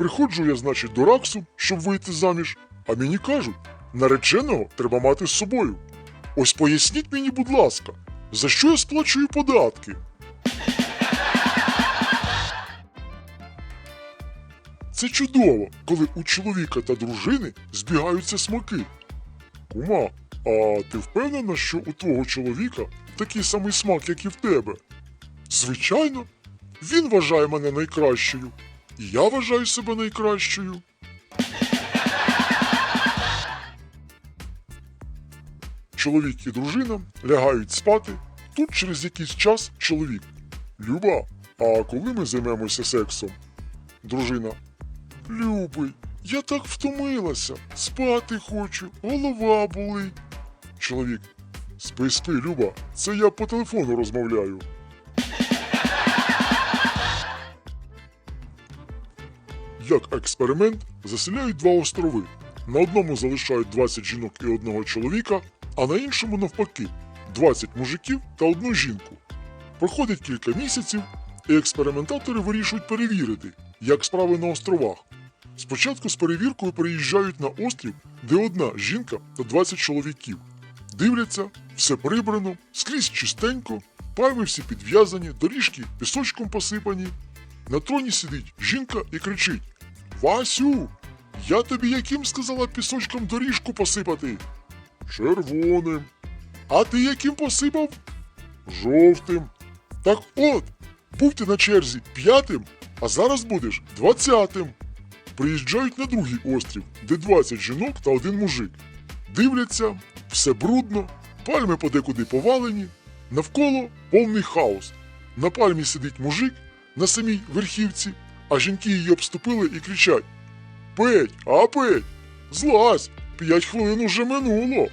Приходжу я, значить, до Раксу, щоб вийти заміж, а мені кажуть, нареченого треба мати з собою. Ось поясніть мені, будь ласка, за що я сплачую податки? Це чудово, коли у чоловіка та дружини збігаються смаки. Кума, а ти впевнена, що у твого чоловіка такий самий смак, як і в тебе? Звичайно, він вважає мене найкращою, я вважаю себе найкращою. Чоловік і дружина лягають спати. Тут через якийсь час чоловік. Люба, а коли ми займемося сексом? Дружина. Любий, я так втомилася. Спати хочу, голова болить. Чоловік. Спи, спи, Люба, це я по телефону розмовляю. Як експеримент заселяють два острови. На одному залишають 20 жінок і одного чоловіка, а на іншому навпаки 20 мужиків та одну жінку. Проходить кілька місяців, і експериментатори вирішують перевірити, як справи на островах. Спочатку з перевіркою приїжджають на острів, де одна жінка та 20 чоловіків. Дивляться, все прибрано, скрізь чистенько, пальми всі підв'язані, доріжки пісочком посипані. На троні сидить жінка і кричить: Васю, я тобі яким сказала пісочком доріжку посипати? Червоним. А ти яким посипав? Жовтим. Так от, був ти на черзі п'ятим, а зараз будеш двадцятим. Приїжджають на другий острів, де 20 жінок та один мужик. Дивляться, все брудно, пальми подекуди повалені, навколо повний хаос. На пальмі сидить мужик на самій верхівці, а жінки її обступили і кричать: Петь, а Петь, злазь, п'ять хвилин уже минуло.